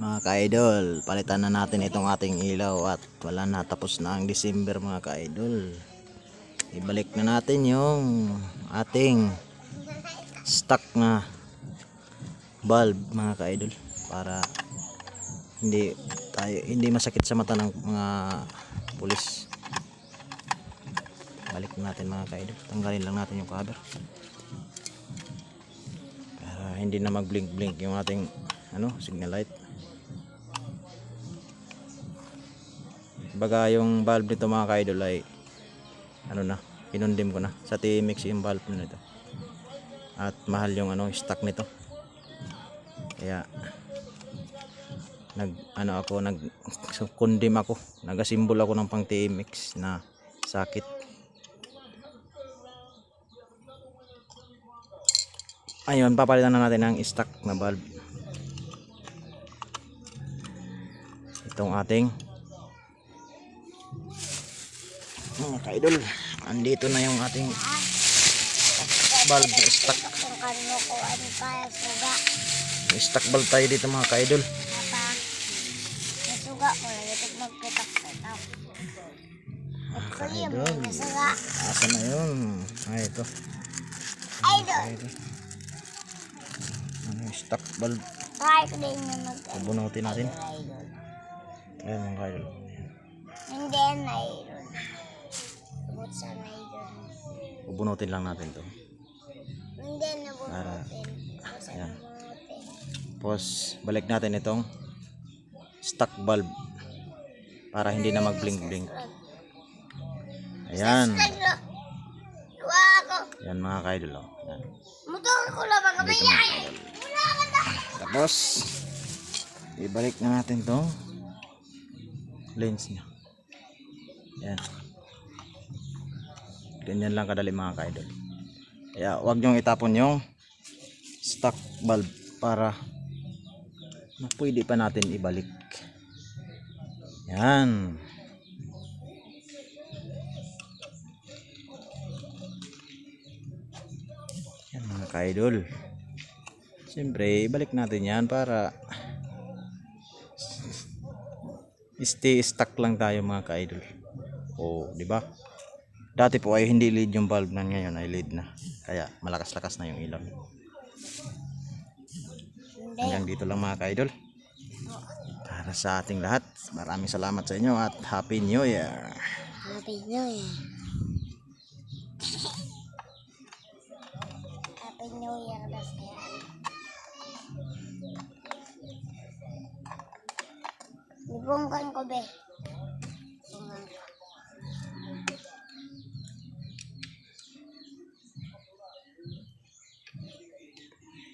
Mga ka-idol, palitan na natin itong ating ilaw at wala na tapos na ang December mga ka-idol. Ibalik na natin yung ating stock na bulb mga ka-idol para hindi tayo hindi masakit sa mata ng mga pulis. Balik natin mga ka-idol. Tanggalin lang natin yung cover. Para hindi na mag-blink-blink yung ating ano, signal light. Baga yung valve nito mga ka-idol ay ano na, inundim ko na sa TMX yung valve nito. At mahal yung ano, stock nito. Kaya nag ano ako nag kundim ako nagasimbol ako ng pang TMX na sakit ayun papalitan na natin ang stock na valve itong ating mga kaidol andito na yung ating valve stock may stock valve tayo dito mga kaidol Apa? Nasuga ko lang ito magpitak-pitak. At ko yung Idol. nasuga. asa na yun ay ito Idol. ano yung stock valve bubunutin natin Idol. Ayun mga kaidol Hindi na idol. Bukod sa na idol. bubunutin lang natin to Hindi na Para- bunutin. Bukod sa Ayan. Tapos balik natin itong stock bulb para hindi na mag-blink blink. Ayan. Idol. Luwa ako. Yan mga kaidol. Oh. Motor ko lang mga. Tapos ibalik na natin tong lens niya. Yan. Ganyan lang kadali mga kaidol. Kaya wag niyong itapon yung stock bulb para na pwede pa natin ibalik. Yan. Yan mga ka-idol. Siyempre, ibalik natin yan para stay stuck lang tayo mga ka-idol. O, di ba? Dati po ay hindi lead yung valve na ngayon ay lead na. Kaya malakas-lakas na yung ilaw. Hanggang dito lang mga ka-idol. Para sa ating lahat, maraming salamat sa inyo at Happy New Year! Happy New Year. Happy New Year na Libongkan ko be.